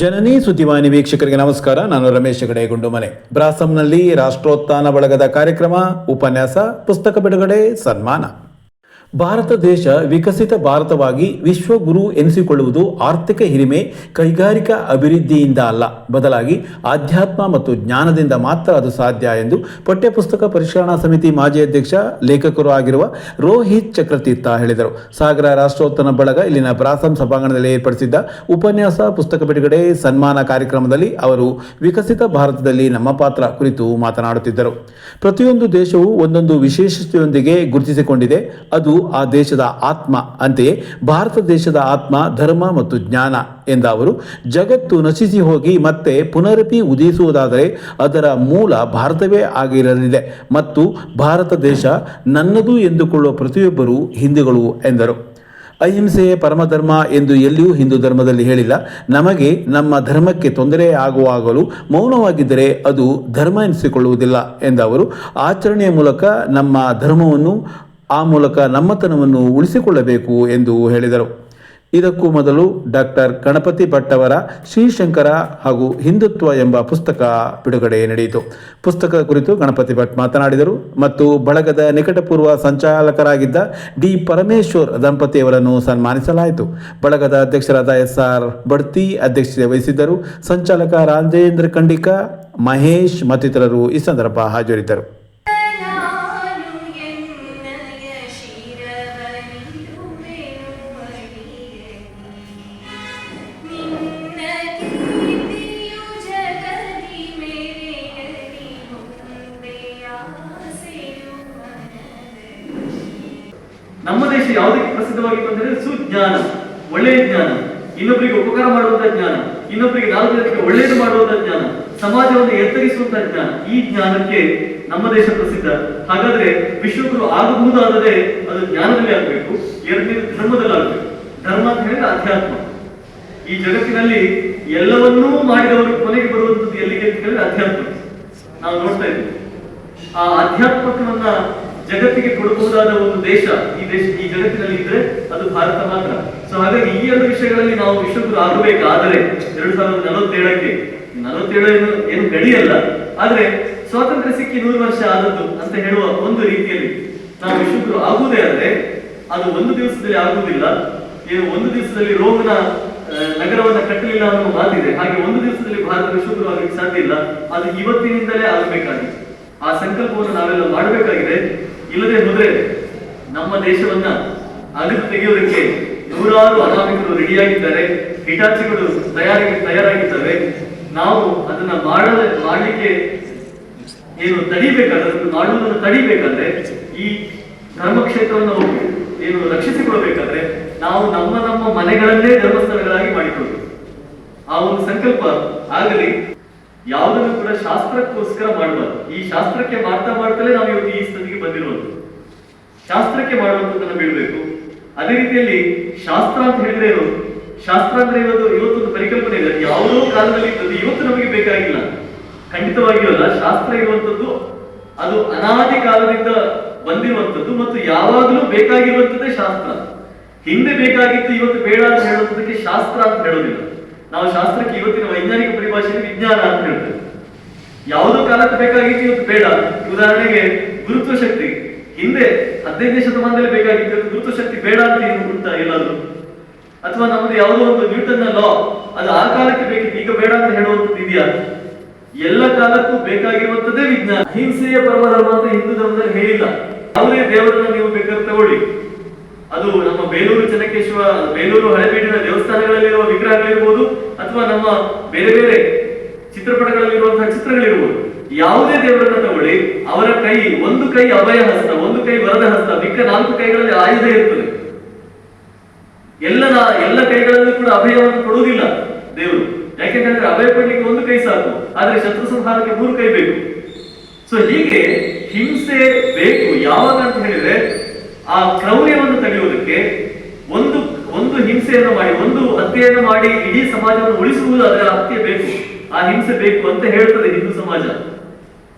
ಜನನಿ ಸುದ್ದಿವಾಹಿನಿ ವೀಕ್ಷಕರಿಗೆ ನಮಸ್ಕಾರ. ನಾನು ರಮೇಶ್ ಹೆಗಡೆ ಗುಂಡುಮನೆ ಬ್ರಾಸಂನಲ್ಲಿ ರಾಷ್ಟ್ರೋತ್ಥಾನ ಬಳಗದ ಕಾರ್ಯಕ್ರಮ, ಉಪನ್ಯಾಸ, ಪುಸ್ತಕ ಬಿಡುಗಡೆ, ಸನ್ಮಾನ. ಭಾರತ ದೇಶ ವಿಕಸಿತ ಭಾರತವಾಗಿ ವಿಶ್ವಗುರು ಎನಿಸಿಕೊಳ್ಳುವುದು ಆರ್ಥಿಕ ಹಿರಿಮೆ, ಕೈಗಾರಿಕಾ ಅಭಿವೃದ್ಧಿಯಿಂದ ಅಲ್ಲ. ಬದಲಾಗಿ ಆಧ್ಯಾತ್ಮ ಮತ್ತು ಜ್ಞಾನದಿಂದ ಮಾತ್ರ ಅದು ಸಾಧ್ಯ ಎಂದು ಪಠ್ಯಪುಸ್ತಕ ಪರಿಷ್ಕರಣಾ ಸಮಿತಿ ಮಾಜಿ ಅಧ್ಯಕ್ಷ, ಲೇಖಕರು ಆಗಿರುವ ರೋಹಿತ್ ಚಕ್ರತೀರ್ಥ ಹೇಳಿದರು. ಸಾಗರ ರಾಷ್ಟ್ರೋತ್ತನ ಬಳಗ ಇಲ್ಲಿನ ಪ್ರಾಸಂ ಸಭಾಂಗಣದಲ್ಲಿ ಏರ್ಪಡಿಸಿದ್ದ ಉಪನ್ಯಾಸ ಪುಸ್ತಕ ಬಿಡುಗಡೆ ಸನ್ಮಾನ ಕಾರ್ಯಕ್ರಮದಲ್ಲಿ ಅವರು ವಿಕಸಿತ ಭಾರತದಲ್ಲಿ ನಮ್ಮ ಪಾತ್ರ ಕುರಿತು ಮಾತನಾಡುತ್ತಿದ್ದರು. ಪ್ರತಿಯೊಂದು ದೇಶವು ಒಂದೊಂದು ವಿಶೇಷತೆಯೊಂದಿಗೆ ಗುರುತಿಸಿಕೊಂಡಿದೆ. ಅದು ಆ ದೇಶದ ಆತ್ಮ ಅಂತೆಯೇ ಭಾರತ ದೇಶದ ಆತ್ಮ, ಧರ್ಮ ಮತ್ತು ಜ್ಞಾನ ಎಂದ ಅವರು, ಜಗತ್ತು ನಶಿಸಿ ಹೋಗಿ ಮತ್ತೆ ಪುನರಪಿ ಉದಿಸುವುದಾದರೆ ಅದರ ಮೂಲ ಭಾರತವೇ ಆಗಿರಲಿದೆ ಮತ್ತು ಭಾರತ ದೇಶ ನನ್ನದು ಎಂದುಕೊಳ್ಳುವ ಪ್ರತಿಯೊಬ್ಬರು ಹಿಂದೂಗಳು ಎಂದರು. ಅಹಿಂಸೆಯೇ ಪರಮಧರ್ಮ ಎಂದು ಎಲ್ಲಿಯೂ ಹಿಂದೂ ಧರ್ಮದಲ್ಲಿ ಹೇಳಿಲ್ಲ. ನಮಗೆ ನಮ್ಮ ಧರ್ಮಕ್ಕೆ ತೊಂದರೆ ಆಗುವಾಗಲೂ ಮೌನವಾಗಿದ್ದರೆ ಅದು ಧರ್ಮ ಎನಿಸಿಕೊಳ್ಳುವುದಿಲ್ಲ ಎಂದ ಅವರು. ಆಚರಣೆಯ ಮೂಲಕ ನಮ್ಮ ಧರ್ಮವನ್ನು ಆ ಮೂಲಕ ನಮ್ಮತನವನ್ನು ಉಳಿಸಿಕೊಳ್ಳಬೇಕು ಎಂದು ಹೇಳಿದರು. ಇದಕ್ಕೂ ಮೊದಲು ಡಾಕ್ಟರ್ ಗಣಪತಿ ಭಟ್ ಅವರ ಶ್ರೀಶಂಕರ ಹಾಗೂ ಹಿಂದುತ್ವ ಎಂಬ ಪುಸ್ತಕ ಬಿಡುಗಡೆ ನಡೆಯಿತು. ಪುಸ್ತಕದ ಕುರಿತು ಗಣಪತಿ ಭಟ್ ಮಾತನಾಡಿದರು ಮತ್ತು ಬಳಗದ ನಿಕಟಪೂರ್ವ ಸಂಚಾಲಕರಾಗಿದ್ದ ಡಿ. ಪರಮೇಶ್ವರ್ ದಂಪತಿಯವರನ್ನು ಸನ್ಮಾನಿಸಲಾಯಿತು. ಬಳಗದ ಅಧ್ಯಕ್ಷರಾದ ಎಸ್. ಆರ್. ಬಡ್ತಿ ಅಧ್ಯಕ್ಷತೆ ವಹಿಸಿದ್ದರು. ಸಂಚಾಲಕ ರಾಜೇಂದ್ರ ಖಂಡಿಕ, ಮಹೇಶ್ ಮತ್ತಿತರರು ಈ ಸಂದರ್ಭ ಹಾಜರಿದ್ದರು. ನಮ್ಮ ದೇಶ ಯಾವುದಕ್ಕೆ ಪ್ರಸಿದ್ಧವಾಗಿತ್ತು ಅಂದರೆ ಸುಜ್ಞಾನ, ಒಳ್ಳೆಯ ಜ್ಞಾನ, ಇನ್ನೊಬ್ಬರಿಗೆ ಉಪಕಾರ ಮಾಡುವಂತಹ ಜ್ಞಾನ, ಇನ್ನೊಬ್ಬರಿಗೆ ನಾಲ್ಕು ಜನಕ್ಕೆ ಒಳ್ಳೆಯದು ಮಾಡುವಂತಹ ಜ್ಞಾನ, ಸಮಾಜವನ್ನು ಎತ್ತರಿಸುವಂತಹ ಜ್ಞಾನ, ಈ ಜ್ಞಾನಕ್ಕೆ ನಮ್ಮ ದೇಶ ಪ್ರಸಿದ್ಧ. ಹಾಗಾದ್ರೆ ವಿಶ್ವಗುರು ಆಗಬಹುದಾದರೆ ಅದು ಜ್ಞಾನದಲ್ಲಿ ಆಗಬೇಕು, ಎರಡನೇದು ಧರ್ಮದಲ್ಲಿ ಆಗಬೇಕು. ಧರ್ಮ ಅಂತ ಹೇಳಿದ್ರೆ ಅಧ್ಯಾತ್ಮ. ಈ ಜಗತ್ತಿನಲ್ಲಿ ಎಲ್ಲವನ್ನೂ ಮಾಡಿದವರು ಕೊನೆಗೆ ಬರುವಂತದ್ದು ಎಲ್ಲಿಗೆ ಅಂತ ಹೇಳಿದ್ರೆ ಅಧ್ಯಾತ್ಮ. ನಾವು ನೋಡ್ತಾ ಇದ್ದೀವಿ. ಆ ಅಧ್ಯಾತ್ಮಕವನ್ನ ಜಗತ್ತಿಗೆ ಕೊಡಬಹುದಾದ ಒಂದು ದೇಶ ಈ ದೇಶ ಈ ಜಗತ್ತಿನಲ್ಲಿ ಇದ್ರೆ ಅದು ಭಾರತ ಮಾತ್ರ. ಸೊ ಹಾಗಾಗಿ ಈ ಎರಡು ವಿಷಯಗಳಲ್ಲಿ ನಾವು ವಿಶ್ವಗುರು ಆಗಬೇಕಾದರೆ ಎರಡು ಸಾವಿರದ ನಲವತ್ತೇಳಕ್ಕೆ, ನಲವತ್ತೇಳು ಏನು ಏನು ಗಡಿಯಲ್ಲ ಆದ್ರೆ ಸ್ವಾತಂತ್ರ್ಯ ಸಿಕ್ಕಿ ನೂರು ವರ್ಷ ಆದದ್ದು ಅಂತ ಹೇಳುವ ಒಂದು ರೀತಿಯಲ್ಲಿ ನಾವು ವಿಶ್ವಗುರು ಆಗುವುದೇ ಆದ್ರೆ ಅದು ಒಂದು ದಿವಸದಲ್ಲಿ ಆಗುವುದಿಲ್ಲ. ಏನು ಒಂದು ದಿವಸದಲ್ಲಿ ರೋಮನ ನಗರವನ್ನ ಕಟ್ಟಲಿಲ್ಲ ಅನ್ನೋ ಮಾತಿದೆ. ಹಾಗೆ ಒಂದು ದಿವಸದಲ್ಲಿ ಭಾರತ ವಿಶ್ವಗುರು ಆಗಲಿಕ್ಕೆ ಸಾಧ್ಯ ಇಲ್ಲ. ಅದು ಇವತ್ತಿನಿಂದಲೇ ಆಗಬೇಕಾಗಿದೆ. ಆ ಸಂಕಲ್ಪವನ್ನು ನಾವೆಲ್ಲ ಮಾಡಬೇಕಾಗಿದೆ. ಇಲ್ಲದೆ ಹೋದ್ರೆ ನಮ್ಮ ದೇಶವನ್ನ ಅಗದು ತೆಗೆಯೋದಕ್ಕೆ ನೂರಾರು ಅನಾಮಿಕರು ರೆಡಿಯಾಗಿದ್ದಾರೆ, ಹಿಟಾಚಿಗಳು ತಯಾರಿ ತಯಾರಾಗಿದ್ದಾವೆ ನಾವು ಅದನ್ನ ಮಾಡದ, ಮಾಡಲಿಕ್ಕೆ ಏನು ತಡಿಬೇಕಾದ್ರೆ ಮಾಡುವುದನ್ನು ತಡಿಬೇಕಾದ್ರೆ, ಈ ಧರ್ಮಕ್ಷೇತ್ರವನ್ನು ಏನು ರಕ್ಷಿಸಿಕೊಳ್ಬೇಕಾದ್ರೆ, ನಾವು ನಮ್ಮ ನಮ್ಮ ಮನೆಗಳನ್ನೇ ಧರ್ಮಸ್ಥಳಗಳಾಗಿ ಮಾಡಿಕೊಳ್ಬೇಕು ಆ ಒಂದು ಸಂಕಲ್ಪ ಆಗಲಿ, ಯಾವುದನ್ನು ಕೂಡ ಶಾಸ್ತ್ರಕ್ಕೋಸ್ಕರ ಮಾಡಬಾರ್ದು. ಈ ಶಾಸ್ತ್ರಕ್ಕೆ ಮಾಡ್ತಾ ಮಾಡ್ತಲೇ ನಾವು ಇವತ್ತು ಈ ಸ್ಥಿತಿಗೆ ಬಂದಿರುವಂಥದ್ದು. ಶಾಸ್ತ್ರಕ್ಕೆ ಮಾಡುವಂಥದ್ದನ್ನು ಬಿಡಬೇಕು. ಅದೇ ರೀತಿಯಲ್ಲಿ ಶಾಸ್ತ್ರ ಅಂತ ಹೇಳಿದ್ರೆ ಏನು? ಶಾಸ್ತ್ರ ಅಂದ್ರೆ ಇವತ್ತು ಇವತ್ತೊಂದು ಪರಿಕಲ್ಪನೆ ಇದೆ. ಯಾವುದೋ ಕಾಲದಲ್ಲಿ ಇದ್ದದ್ದು. ಇವತ್ತು ನಮಗೆ ಬೇಕಾಗಿಲ್ಲ. ಖಂಡಿತವಾಗಿಯೂ ಅಲ್ಲ. ಶಾಸ್ತ್ರ ಇರುವಂತದ್ದು ಅದು ಅನಾದಿ ಕಾಲದಿಂದ ಬಂದಿರುವಂತದ್ದು ಮತ್ತು ಯಾವಾಗಲೂ ಬೇಕಾಗಿರುವಂಥದ್ದೇ ಶಾಸ್ತ್ರ. ಹಿಂದೆ ಬೇಕಾಗಿತ್ತು, ಇವತ್ತು ಬೇಡ ಅಂತ ಹೇಳುವಂಥದ್ದಕ್ಕೆ ಶಾಸ್ತ್ರ ಅಂತ ಹೇಳೋದಿಲ್ಲ. ನಾವು ಶಾಸ್ತ್ರಕ್ಕೆ ಇವತ್ತಿನ ವೈಜ್ಞಾನಿಕ ಪರಿಭಾಷೆಯಲ್ಲಿ ವಿಜ್ಞಾನ ಅಂತ ಹೇಳ್ತೇವೆ. ಯಾವುದೋ ಕಾಲಕ್ಕೆ ಬೇಕಾಗಿತ್ತು, ಇವತ್ತು ಬೇಡ. ಉದಾಹರಣೆಗೆ ಗುರುತ್ವ ಶಕ್ತಿ ಹಿಂದೆ ಹದಿನೈದನೇ ಶತಮಾನದಲ್ಲಿ ಬೇಕಾಗಿತ್ತು ಗುರುತ್ವ ಶಕ್ತಿ ಬೇಡ ಅಂತ ಏನು ಉಂಟಾ ಎಲ್ಲಾದ್ರೂ? ಅಥವಾ ನಮ್ಮದು ಯಾವುದೋ ಒಂದು ನ್ಯೂಟನ್ ಲಾ ಅದು ಆ ಕಾಲಕ್ಕೆ ಬೇಕಿತ್ತು, ಈಗ ಬೇಡ ಅಂತ ಹೇಳುವಂಥದ್ದು ಇದೆಯಾ? ಎಲ್ಲ ಕಾಲಕ್ಕೂ ಬೇಕಾಗಿರುವಂಥದ್ದೇ ವಿಜ್ಞಾನ. ಹಿಂಸೆಯ ಪರಮಧರ್ಮ ಅಂತ ಹಿಂದೂ ಧರ್ಮದಲ್ಲಿ ಹೇಳಿಲ್ಲ. ಯಾವುದೇ ದೇವರನ್ನ ನೀವು ಬೇಕಾದ್ರೆ ತಗೊಳ್ಳಿ. ಅದು ನಮ್ಮ ಬೇಲೂರು ಚನ್ನಕೇಶ್ವರ ಬೇಲೂರು ಹಳೆಬೀಡಿನ ದೇವಸ್ಥಾನಗಳಲ್ಲಿರುವ ವಿಗ್ರಹಗಳಿರ್ಬೋದು, ಅಥವಾ ನಮ್ಮ ಬೇರೆ ಬೇರೆ ಚಿತ್ರಪಟಗಳಲ್ಲಿರುವಂತಹ ಚಿತ್ರಗಳಿರ್ಬೋದು. ಯಾವುದೇ ದೇವರನ್ನ ತಗೊಳ್ಳಿ, ಅವರ ಕೈ, ಒಂದು ಕೈ ಅಭಯ ಹಸ್ತ, ಒಂದು ಕೈ ವರದ ಹಸ್ತ, ಮಿಕ್ಕ ನಾಲ್ಕು ಕೈಗಳಲ್ಲಿ ಆಯುಧ ಇರ್ತದೆ. ಎಲ್ಲ ಎಲ್ಲ ಕೈಗಳಲ್ಲೂ ಕೂಡ ಅಭಯವನ್ನು ಕೊಡುವುದಿಲ್ಲ ದೇವರು. ಯಾಕೆಂದ್ರೆ ಅಭಯ ಪಡ್ಲಿಕ್ಕೆ ಒಂದು ಕೈ ಸಾಕು, ಆದ್ರೆ ಶತ್ರು ಸಂಹಾರಕ್ಕೆ ಮೂರು ಕೈ ಬೇಕು. ಸೊ ಹೀಗೆ ಹಿಂಸೆ ಬೇಕು ಯಾವಾಗ ಅಂತ ಹೇಳಿದ್ರೆ, ಆ ಕ್ರೌರ್ಯವನ್ನು ತಡೆಯುವುದಕ್ಕೆ ಒಂದು ಒಂದು ಹಿಂಸೆಯನ್ನು ಮಾಡಿ, ಒಂದು ಹತ್ಯೆಯನ್ನು ಮಾಡಿ ಇಡೀ ಸಮಾಜವನ್ನು ಉಳಿಸುವುದು ಅದರ ಹತ್ಯೆ ಬೇಕು. ಆ ಹಿಂಸೆ ಬೇಕು ಅಂತ ಹೇಳ್ತದೆ ಹಿಂದೂ ಸಮಾಜ.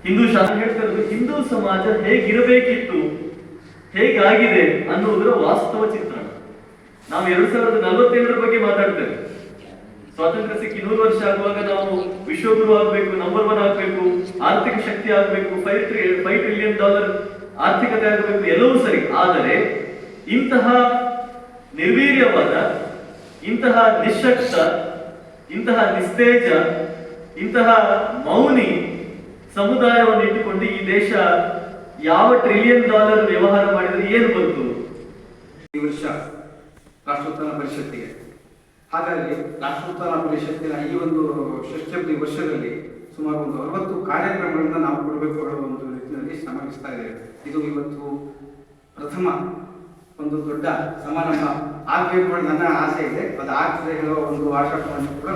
ಹಿಂದೂ ಶಾಸ್ತ್ರ ಹೇಳ್ತಾ ಇರೋದು ಹಿಂದೂ ಸಮಾಜ ಹೇಗಿರಬೇಕಿತ್ತು, ಹೇಗಾಗಿದೆ ಅನ್ನುವುದರ ವಾಸ್ತವ ಚಿತ್ರಣ. ನಾವು ಎರಡ್ ಸಾವಿರದ ನಲವತ್ತೇಳರ ಬಗ್ಗೆ ಮಾತಾಡ್ತೇವೆ. ಸ್ವಾತಂತ್ರ್ಯ ಸಿಕ್ಕಿ ನೂರು ವರ್ಷ ಆಗುವಾಗ ನಾವು ವಿಶ್ವಗುರು ಆಗ್ಬೇಕು ನಂಬರ್ ಒನ್ ಆಗ್ಬೇಕು, ಆರ್ಥಿಕ ಶಕ್ತಿ ಆಗ್ಬೇಕು ಫೈವ್ ಫೈವ್ ಟ್ರಿಲಿಯನ್ ಡಾಲರ್ ಆರ್ಥಿಕತೆ ಆಗಬೇಕು, ಎಲ್ಲವೂ ಸರಿ. ಆದರೆ ಇಂತಹ ನಿರ್ವೀರ್ಯವಾದ, ಇಂತಹ ನಿಶಕ್ತ, ಇಂತಹ ನಿಸ್ತೇಜ, ಇಂತಹ ಮೌನಿ ಸಮುದಾಯವನ್ನು ಇಟ್ಟುಕೊಂಡು ಈ ದೇಶ ಯಾವ ಟ್ರಿಲಿಯನ್ ಡಾಲರ್ ವ್ಯವಹಾರ ಮಾಡಿದ್ರೆ ಏನು ಬಂತು? ಈ ವರ್ಷ ರಾಷ್ಟ್ರೋತ್ಥಾನ ಪರಿಷತ್ತಿಗೆ. ಹಾಗಾಗಿ ರಾಷ್ಟ್ರೋತ್ಥಾನ ಪರಿಷತ್ತಿನ ಈ ಒಂದು ಷಷ್ಠಬ್ದಿ ವರ್ಷದಲ್ಲಿ ಸುಮಾರು ಒಂದು ಅರವತ್ತು ಕಾರ್ಯಕ್ರಮಗಳನ್ನ ನಾವು ಕೊಡಬೇಕು ಅನ್ನೋ ಒಂದು ನಿಟ್ಟಿನಲ್ಲಿ ಶ್ರಮಿಸ್ತಾ ಇದ್ದೇವೆ. ಇದು ಇವತ್ತು ಪ್ರಥಮ ಒಂದು ದೊಡ್ಡ ಸಮಾರಂಭ. ಆಗಬೇಕು ನನ್ನ ಆಸೆ ಇದೆ. ಅದು ಆಗ್ತದೆ ಹೇಳುವ ಒಂದು ಆಶಾಪವನ್ನು ಕೂಡ